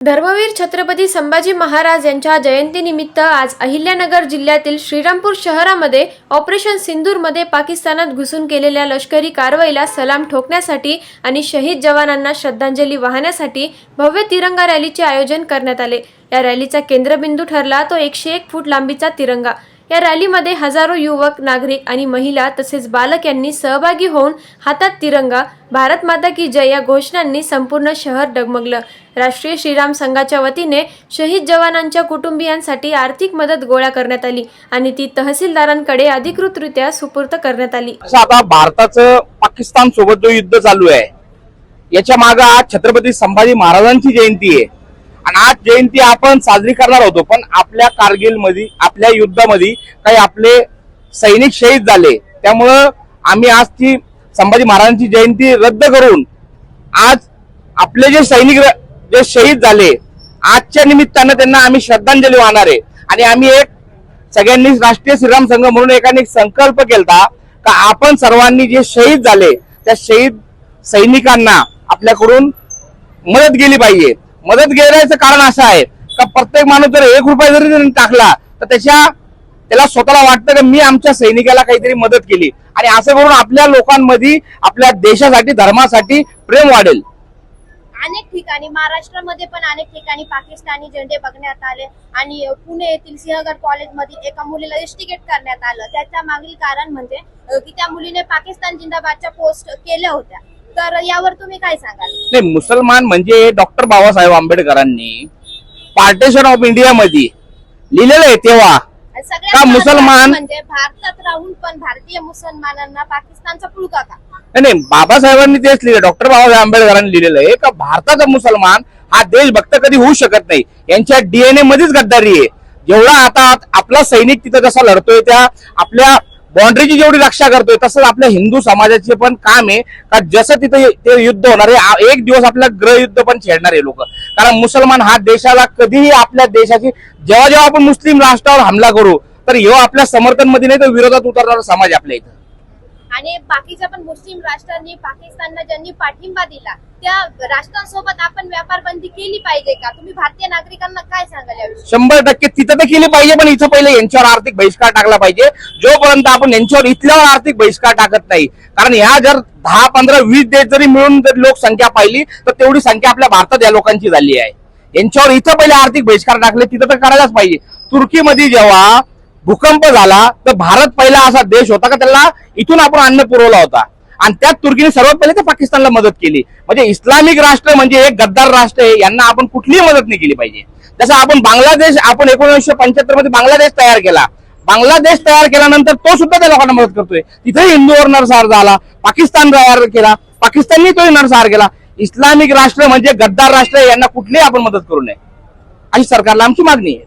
धर्मवीर छत्रपती संभाजी महाराज यांच्या जयंतीनिमित्त आज अहिल्यानगर जिल्ह्यातील श्रीरामपूर शहरामध्ये ऑपरेशन सिंदूरमध्ये पाकिस्तानात घुसून केलेल्या लष्करी कारवाईला सलाम ठोकण्यासाठी आणि शहीद जवानांना श्रद्धांजली वाहण्यासाठी भव्य तिरंगा रॅलीचे आयोजन करण्यात आले. या रॅलीचा केंद्रबिंदू ठरला तो एकशे एक फूट लांबीचा तिरंगा. या रॅलीमध्ये हजारो युवक नागरिक आणि महिला तसेच बालक यांनी सहभागी होऊन हातात तिरंगा भारत माता की जय या घोषणांनी संपूर्ण शहर डगमगलं. राष्ट्रीय श्रीराम संघाच्या वतीने शहीद जवानांच्या कुटुंबियांसाठी आर्थिक मदत गोळा करण्यात आली आणि ती तहसीलदारांकडे अधिकृतरित्या सुपूर्त करण्यात आली. आता भारताचं पाकिस्तान सोबत जो युद्ध चालू आहे याच्या मागे आज छत्रपती संभाजी महाराजांची जयंती आहे. आणि आज जयंती आपण साजरी करणार होतो पण आपल्या कारगिलमध्ये आपल्या युद्धामध्ये काही आपले सैनिक शहीद झाले. त्यामुळं आम्ही आज ती संभाजी महाराजांची जयंती रद्द करून आज आपले जे सैनिक जे शहीद झाले आजच्या निमित्तानं त्यांना आम्ही श्रद्धांजली वाहणार आहे. आणि आम्ही एक सगळ्यांनी राष्ट्रीय श्रीराम संघ म्हणून एकाने एक संकल्प केलता का आपण सर्वांनी जे शहीद झाले त्या शहीद सैनिकांना आपल्याकडून मदत गेली पाहिजे. मदत घेण्याचं कारण असं आहे. का प्रत्येक माणूस जर एक रुपया जरी टाकला तर त्याच्या त्याला स्वतःला वाटतं की मी आमच्या सैनिकाला काहीतरी मदत केली. आणि असं करून आपल्या लोकांमध्ये आपल्या देशासाठी धर्मासाठी प्रेम वाढेल. अनेक ठिकाणी महाराष्ट्रामध्ये पण अनेक ठिकाणी पाकिस्तानी झेंडे बघण्यात आले आणि पुणे येथील सिंहगड कॉलेजमध्ये एका मुलीला इस्टिगेट करण्यात आलं. त्याच्या मागील कारण म्हणजे की त्या मुलीने पाकिस्तान जिंदाबादच्या पोस्ट केल्या होत्या. तर यावर तुम्ही काय सांगाल? नाही मुसलमान म्हणजे डॉक्टर बाबासाहेब आंबेडकरांनी पार्टिशन ऑफ इंडिया मध्ये लिहिलेलं आहे तेव्हा. का मुसलमान- म्हणजे भारतात राहून पण भारतीय मुसलमानांना पाकिस्तानचा पुळका का? नाही नाही बाबासाहेबांनी तेच लिहिलं डॉक्टर बाबासाहेब आंबेडकरांनी लिहिलेलं आहे का भारताचा मुसलमान हा देशभक्त कधी होऊ शकत नाही. यांच्या डीएनए मध्येच गद्दारी आहे. जेवढा आता आपला सैनिक तिथं जसा लढतोय त्या आपल्या बाउंड्रीची जेवढी रक्षा करतोय तसंच आपल्या हिंदू समाजाचे पण काम आहे. का जसं तिथे ते युद्ध होणार आहे एक दिवस आपलं ग्रहयुद्ध पण छेडणार आहे लोक. कारण मुसलमान हा देशाला कधीही आपल्या देशाची जेव्हा जेव्हा आपण मुस्लिम राष्ट्रावर हमला करू तर ह्यो आपल्या समर्थनमध्ये नाही तर विरोधात उतरणारा समाज आपल्या इथं. आणि बाकीच्या पण मुस्लिम राष्ट्रांनी पाकिस्तानला ज्यांनी पाठिंबा दिला त्या राष्ट्रांसोबत आपण व्यापार बंदी केली पाहिजे का? तुम्ही भारतीय नागरिकांना काय सांगाल शंभर टक्के तिथं तर केली पाहिजे पण इथं पहिले यांच्यावर आर्थिक बहिष्कार टाकला पाहिजे. जोपर्यंत आपण यांच्यावर इथल्यावर आर्थिक बहिष्कार टाकत नाही कारण ह्या जर दहा पंधरा वीस देश जरी मिळून जर लोकसंख्या पाहिली तर तेवढी संख्या आपल्या भारतात या लोकांची झाली आहे. यांच्यावर इथं पहिले आर्थिक बहिष्कार टाकले तिथं तर करायलाच पाहिजे. तुर्कीमध्ये जेव्हा भूकंप झाला तर भारत पहिला असा देश होता का त्याला इथून आपण अन्न पुरवला होता. आणि त्यात तुर्कीने सर्वात पहिले ते पाकिस्तानला मदत केली. म्हणजे इस्लामिक राष्ट्र म्हणजे एक गद्दार राष्ट्र आहे यांना आपण कुठलीही मदत नाही केली पाहिजे. जसं आपण बांगलादेश आपण एकोणीसशे पंच्याहत्तरमध्ये बांगलादेश तयार केला. बांगलादेश तयार केल्यानंतर तो सुद्धा त्या लोकांना मदत करतोय. तिथे हिंदूवर नरसार झाला पाकिस्तान तयार केला पाकिस्ताननी तोही नरसार केला. इस्लामिक राष्ट्र म्हणजे गद्दार राष्ट्र यांना कुठलीही आपण मदत करू नये. अशी सरकारला आमची मागणी आहे.